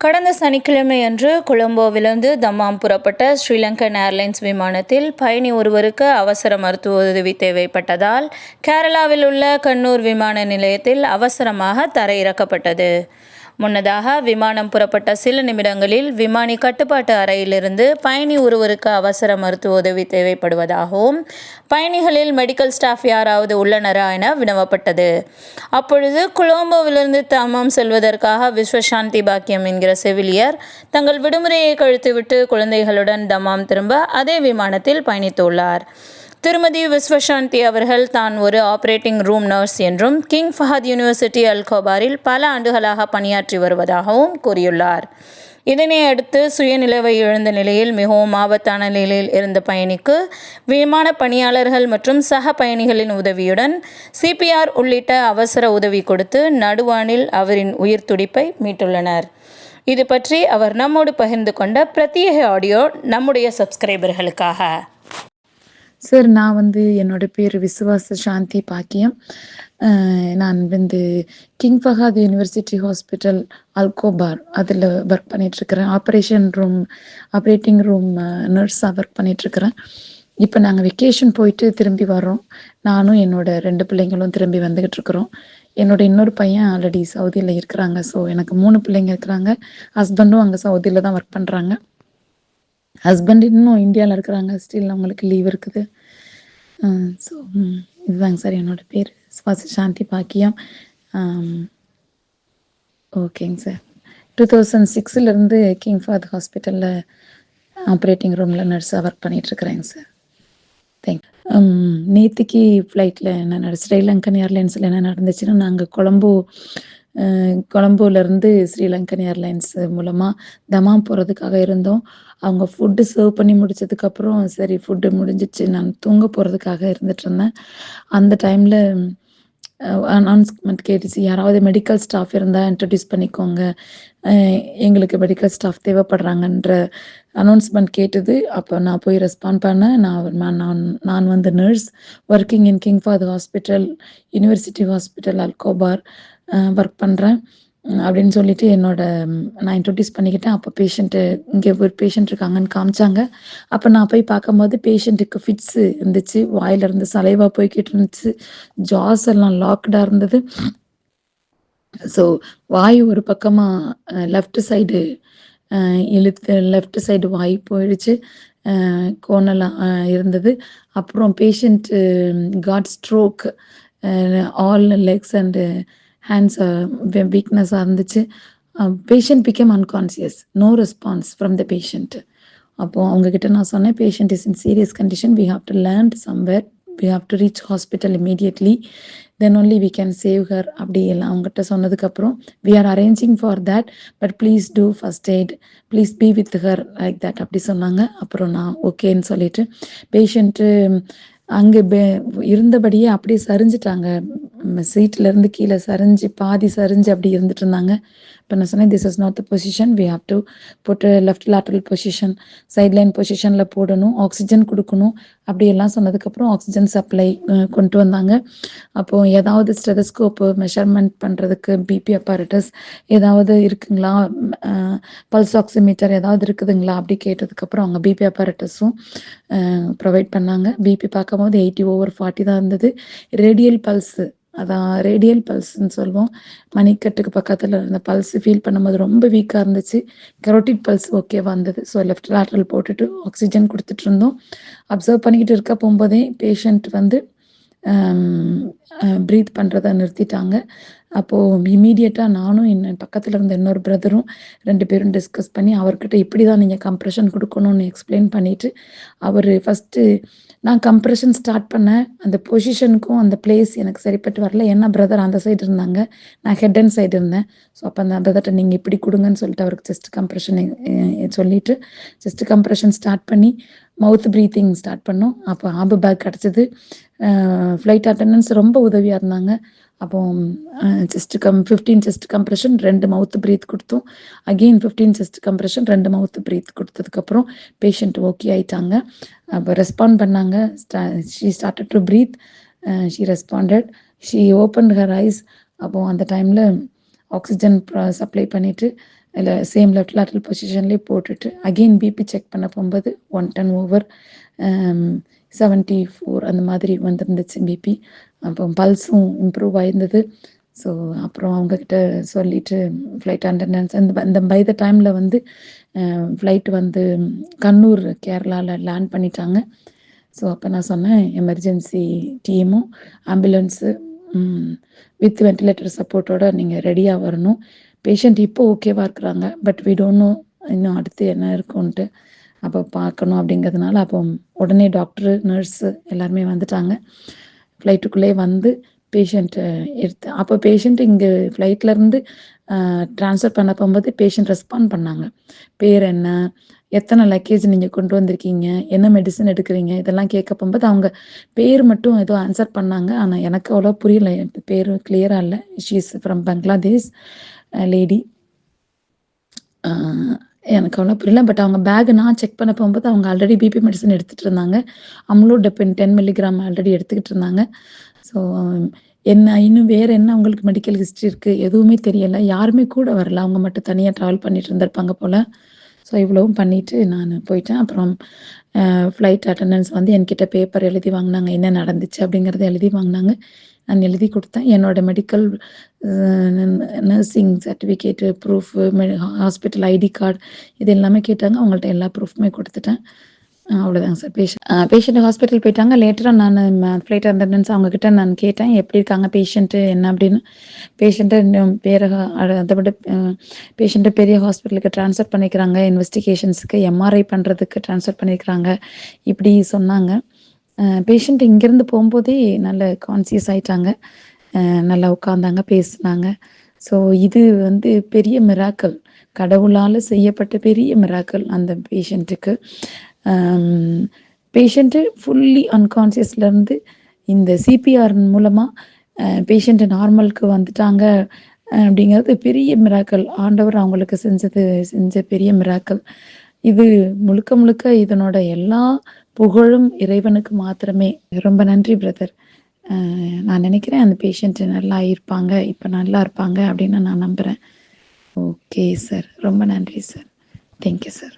கடந்த சனிக்கிழமையன்று கொலம்போவிலிருந்து தம்மாம் புறப்பட்ட ஸ்ரீலங்கன் ஏர்லைன்ஸ் விமானத்தில் பயணி ஒருவருக்கு அவசர மருத்துவ உதவி தேவைப்பட்டதால் கேரளாவில் உள்ள கண்ணூர் விமான நிலையத்தில் அவசரமாக தரையிறக்கப்பட்டது. முன்னதாக விமானம் புறப்பட்ட சில நிமிடங்களில் விமானி கட்டுப்பாட்டு அறையிலிருந்து பயணி ஒருவருக்கு அவசர மருத்துவ உதவி தேவைப்படுவதாகவும் பயணிகளில் மெடிக்கல் ஸ்டாஃப் யாராவது உள்ளனரா என வினவப்பட்டது. அப்பொழுது கொலோம்போவிலிருந்து தமம் செல்வதற்காக விஸ்வசாந்தி பாக்கியம் என்கிற செவிலியர் தங்கள் விடுமுறையை கழித்துவிட்டு குழந்தைகளுடன் தமாம் திரும்ப அதே விமானத்தில் பயணித்துள்ளார். திருமதி விஸ்வசாந்தி அவர்கள் தான் ஒரு ஆபரேட்டிங் ரூம் நர்ஸ் என்றும் கிங் ஃபஹத் யூனிவர்சிட்டி அல்கோபாரில் பல ஆண்டுகளாக பணியாற்றி வருவதாகவும் கூறியுள்ளார். இதனை அடுத்து சுயநிலவை இழந்த நிலையில் மிகவும் ஆபத்தான நிலையில் இருந்த பயணிக்கு விமான பணியாளர்கள் மற்றும் சக பயணிகளின் உதவியுடன் சிபிஆர் உள்ளிட்ட அவசர உதவி கொடுத்து நடுவானில் அவரின் உயிர் துடிப்பை மீட்டுள்ளனர். இது பற்றி அவர் நம்மோடு பகிர்ந்து கொண்ட பிரத்யேக ஆடியோ நம்முடைய சப்ஸ்கிரைபர்களுக்காக சார் நான் வந்து என்னோட பேர் விசுவாச சாந்தி பாக்கியம். நான் வந்து King Fahd university hospital Al Khobar அதில் ஒர்க் பண்ணிகிட்ருக்கிறேன் ஆப்ரேஷன் ரூம் ஆப்ரேட்டிங் ரூம் நர்ஸாக ஒர்க் பண்ணிகிட்ருக்கிறேன் இப்போ நாங்கள் வெக்கேஷன் போயிட்டு திரும்பி வர்றோம். நானும் என்னோட ரெண்டு பிள்ளைங்களும் திரும்பி வந்துக்கிட்டுருக்குறோம் என்னோட இன்னொரு பையன் ஆல்ரெடி சவுதியில் இருக்கிறாங்க. ஸோ எனக்கு மூணு பிள்ளைங்க இருக்கிறாங்க. ஹஸ்பண்டும் அங்கே சவுதியில் தான் ஒர்க் பண்ணுறாங்க ஹஸ்பண்ட் இன்னும் இந்தியாவில் இருக்கிறாங்க. ஸ்டில் அவங்களுக்கு லீவ் இருக்குது. ஸோ இதுதாங்க சார் என்னோட பேர். சுவாசி சாந்தி பாக்கியம். ஓகேங்க சார் டூ தௌசண்ட் சிக்ஸ்லேருந்து கிங் ஃபாத் ஹாஸ்பிட்டலில் ஆப்ரேட்டிங் ரூமில் நர்ஸாக ஒர்க் பண்ணிகிட்ருக்குறேங்க சார் தேங்க் நேற்றுக்கு ஃப்ளைட்டில் என்ன நடந்துச்சு ஸ்ரீலங்கன் ஏர்லைன்ஸில் என்ன நடந்துச்சுன்னா நாங்கள் கொழம்பு கொலம்போலேருந்து ஸ்ரீலங்கன் ஏர்லைன்ஸ் மூலமாக தமாம் போகிறதுக்காக இருந்தோம். அவங்க ஃபுட்டு சர்வ் பண்ணி முடிச்சதுக்கப்புறம் சரி ஃபுட்டு முடிஞ்சிச்சு நான் தூங்க போகிறதுக்காக இருந்துட்டு இருந்தேன். அந்த டைமில் அனௌன்ஸ்மெண்ட் கேட்டுச்சு யாராவது மெடிக்கல் ஸ்டாஃப் இருந்தால் இன்ட்ரடியூஸ் பண்ணிக்கோங்க. எங்களுக்கு மெடிக்கல் ஸ்டாஃப் தேவைப்படுறாங்கன்ற அனௌன்ஸ்மெண்ட் கேட்டது. அப்போ நான் போய் ரெஸ்பாண்ட் பண்ணேன். நான் நான் நான் வந்து nurse working in King Fahd hospital university hospital Al Khobar work பண்ணுறேன் அப்படின்னு சொல்லிட்டு என்னோட நான் இன்ட்ரடியூஸ் பண்ணிக்கிட்டேன். அப்போ பேஷண்ட்டு இங்கே ஒரு பேஷண்ட் இருக்காங்கன்னு காமிச்சாங்க. அப்போ நான் போய் பார்க்கும்போது பேஷண்ட்டுக்கு ஃபிட்ஸு இருந்துச்சு. வாயிலிருந்து சலைவாக போய்கிட்டு இருந்துச்சு. ஜாஸ் எல்லாம் லாக்டாக இருந்தது. ஸோ வாய் ஒரு பக்கமாக லெஃப்ட் சைடு இழுத்து லெஃப்ட் சைடு வாய் போயிடுச்சு. கோணலாம் இருந்தது. அப்புறம் patient got stroke all legs and hands வீக்னஸாக இருந்துச்சு patient become unconscious no response from the patient அப்போது அவங்கக்கிட்ட நான் சொன்னேன் patient is in serious condition we have to learn somewhere we have to reach hospital immediately then only we can save her அப்படி எல்லாம் அவங்ககிட்ட சொன்னதுக்கப்புறம் we are arranging for that but please do first aid please be with her like that அப்படி சொன்னாங்க அப்புறம் நான் ஓகேன்னு சொல்லிட்டு பேஷண்ட்டு அங்கே பே இருந்தபடியே அப்படியே சரிஞ்சிட்டாங்க சீட்ல இருந்து கீழே சரிஞ்சு பாதி சரிஞ்சு அப்படி இருந்துட்டு இருந்தாங்க. இப்போ நான் சொன்னேன் this is not the position we have to போட்டு லெஃப்ட் லேட்ரல் பொசிஷன் சைட்லைன் பொசிஷனில் போடணும். ஆக்சிஜன் கொடுக்கணும். அப்படியெல்லாம் சொன்னதுக்கப்புறம் ஆக்சிஜன் சப்ளை கொண்டு வந்தாங்க. அப்போது ஏதாவது ஸ்டெதஸ்கோப்பு மெஷர்மெண்ட் பண்ணுறதுக்கு பிபி அப்பாரட்டஸ் ஏதாவது இருக்குங்களா? பல்ஸ் ஆக்சிமீட்டர் ஏதாவது இருக்குதுங்களா? அப்படி கேட்டதுக்கப்புறம் அவங்க பிபி அப்பாரட்டஸும் ப்ரொவைட் பண்ணாங்க. பிபி பார்க்கும்போது எயிட்டி ஓவர் ஃபார்ட்டி தான் இருந்தது. ரேடியல் பல்ஸு அதான் ரேடியல் பல்ஸ்ன்னு சொல்லுவோம். மணிக்கட்டுக்கு பக்கத்தில் இருந்த பல்ஸ் ஃபீல் பண்ணும்போது ரொம்ப வீக்காக இருந்துச்சு. கெரோட்டிக் பல்ஸ் ஓகேவா இருந்தது ஸோ லெஃப்ட் லேட்ரல் போட்டுட்டு ஆக்சிஜன் கொடுத்துட்டு இருந்தோம். அப்சர்வ் பண்ணிக்கிட்டு இருக்க போகும்போதே பேஷண்ட் வந்து ப்ரீத் பண்ணுறத நிறுத்திட்டாங்க. அப்போது இமீடியட்டாக நானும் என்ன பக்கத்தில் இருந்த இன்னொரு பிரதரும் ரெண்டு பேரும் டிஸ்கஸ் பண்ணி அவர்கிட்ட இப்படி தான் நீங்கள் கம்ப்ரெஷன் கொடுக்கணும்னு எக்ஸ்பிளைன் பண்ணிவிட்டு அவர் ஃபஸ்ட்டு நான் கம்ப்ரெஷன் ஸ்டார்ட் பண்ணேன். அந்த பொசிஷனுக்கும் அந்த பிளேஸ் எனக்கு சரிப்பட்டு வரல. ஏன்னா பிரதர் அந்த சைடு இருந்தாங்க. நான் ஹெட் அண்ட் சைடு இருந்தேன். ஸோ அப்போ அந்த பிரதர்கிட்ட நீங்கள் இப்படி கொடுங்கன்னு சொல்லிட்டு அவருக்கு செஸ்ட் கம்ப்ரெஷன் சொல்லிவிட்டு செஸ்ட் கம்ப்ரெஷன் ஸ்டார்ட் பண்ணி மவுத் ப்ரீத்திங் ஸ்டார்ட் பண்ணோம். அப்போ ஆம்பு பேக் கிடச்சிது. ஃப்ளைட் அட்டண்டன்ஸ் ரொம்ப உதவியாக இருந்தாங்க. அப்போ chest come fifteen chest compression ரெண்டு மவுத் ப்ரீத் கொடுத்தோம். அகெயின் ஃபிஃப்டீன் செஸ்ட் கம்ப்ரெஷன் ரெண்டு மவுத் ப்ரீத் கொடுத்ததுக்கப்புறம் பேஷண்ட் ஓகே ஆயிட்டாங்க. அப்போ ரெஸ்பாண்ட் பண்ணாங்க. She started to breathe she responded she open her eyes அப்போ அந்த டைமில் ஆக்ஸிஜன் சப்ளை பண்ணிவிட்டு இல்லை சேம் லெஃப்ட் லேட்டல் பொசிஷன்லேயே போட்டுட்டு அகெயின் பிபி செக் பண்ண போகும்போது one ten over seventy four அந்த மாதிரி வந்திருந்துச்சு பிபி அப்போ பல்ஸும் இம்ப்ரூவ் ஆயிருந்தது. ஸோ அப்புறம் அவங்கக்கிட்ட சொல்லிட்டு ஃப்ளைட் அட்டண்டன்ஸ் அந்த அந்த பை த டைமில் வந்து ஃப்ளைட் வந்து கண்ணூர் கேரளாவில் லேண்ட் பண்ணிட்டாங்க. ஸோ அப்போ நான் சொன்னேன் எமர்ஜென்சி டீமும் ஆம்புலன்ஸு வித் வென்டிலேட்டர் சப்போர்ட்டோட நீங்கள் ரெடியாக வரணும். பேஷண்ட் இப்போ ஓகேவாக இருக்கிறாங்க பட் வி டோன்ட் நோ இன்னும் அடுத்து என்ன இருக்கும்ன்ட்டு. அப்போ பார்க்கணும் அப்படிங்கிறதுனால அப்போ உடனே டாக்டரு நர்ஸு எல்லாருமே வந்துட்டாங்க. ஃப்ளைட்டுக்குள்ளே வந்து பேஷண்ட்டை எடுத்து அப்போ பேஷண்ட் இங்கே ஃப்ளைட்லேருந்து ட்ரான்ஸ்ஃபர் பண்ண போகும்போது பேஷண்ட் ரெஸ்பாண்ட் பண்ணாங்க. பேர் என்ன? எத்தனை லக்கேஜ் நீங்கள் கொண்டு வந்திருக்கீங்க? என்ன மெடிசன் எடுக்கிறீங்க? இதெல்லாம் கேட்க போகும்போது அவங்க பேர் மட்டும் ஏதோ ஆன்சர் பண்ணாங்க. ஆனால் எனக்கு அவ்வளோ புரியல. பேர் கிளியராக இல்லை. ஷீஸ் ஃப்ரம் பங்களாதேஷ் லேடி எனக்கு அவ்வளோ புரியல. பட் அவங்க பேக் நான் செக் பண்ண போகும்போது அவங்க ஆல்ரெடி பிபி மெடிசன் எடுத்துகிட்டு இருந்தாங்க. Amlodipine ten milligram already எடுத்துக்கிட்டு இருந்தாங்க. ஸோ um, என்ன இன்னும் வேறு என்ன அவங்களுக்கு மெடிக்கல் ஹிஸ்ட்ரி இருக்குது எதுவுமே தெரியலை. யாருமே கூட வரல. அவங்க மட்டும் தனியாக ட்ராவல் பண்ணிட்டு இருந்திருப்பாங்க போல். ஸோ இவ்வளவும் பண்ணிவிட்டு நான் போயிட்டேன். அப்புறம் ஃப்ளைட் அட்டண்டன்ஸ் வந்து என்கிட்ட பேப்பர் எழுதி வாங்கினாங்க. என்ன நடந்துச்சு அப்படிங்கிறத எழுதி வாங்கினாங்க. நான் எழுதி கொடுத்தேன். என்னோட medical nursing certificate proof hospital ID card இது எல்லாமே கேட்டாங்க. அவங்கள்ட்ட எல்லா ப்ரூஃபுமே கொடுத்துட்டேன். அவ்வளோதாங்க சார். பேஷண்ட் பேஷண்ட் ஹாஸ்பிட்டல் போயிட்டாங்க. லேட்டராக நான் ஃப்ளைட் அட்டண்டன்ஸ் அவங்கக்கிட்ட நான் கேட்டேன் எப்படி இருக்காங்க பேஷண்ட்டு என்ன அப்படின்னு? பேஷண்ட்டை இன்னும் வேறு அதை விட பேஷண்ட்டை பெரிய ஹாஸ்பிட்டலுக்கு ட்ரான்ஸ்ஃபர் பண்ணிக்கிறாங்க. இன்வெஸ்டிகேஷன்ஸுக்கு எம்ஆர்ஐ பண்ணுறதுக்கு ட்ரான்ஸ்ஃபர் பண்ணியிருக்கிறாங்க இப்படி சொன்னாங்க. பேஷண்ட் இங்கேருந்து போகும்போதே நல்ல கான்சியஸ் ஆயிட்டாங்க. நல்லா உட்காந்தாங்க பேசினாங்க. ஸோ இது வந்து பெரிய மிராக்கள் கடவுளால் செய்யப்பட்ட பெரிய மிராக்கள் அந்த பேஷண்ட்டுக்கு பேஷண்ட்டு ஃபுல்லி அன்கான்சியஸ்லேருந்து இந்த சிபிஆர் மூலமாக பேஷண்ட்டு நார்மலுக்கு வந்துட்டாங்க அப்படிங்கிறது பெரிய மிராக்கள் ஆண்டவர் அவங்களுக்கு செஞ்சது செஞ்ச பெரிய மிராக்கள் இது முழுக்க முழுக்க இதனோட எல்லா புகழும் இறைவனுக்கு மாத்திரமே. ரொம்ப நன்றி பிரதர் நான் நினைக்கிறேன் அந்த பேஷண்ட் நல்லா இருப்பாங்க இப்போ நல்லா இருப்பாங்க அப்படின்னு நான் நம்புகிறேன் ஓகே சார் ரொம்ப நன்றி சார் தேங்க்யூ சார்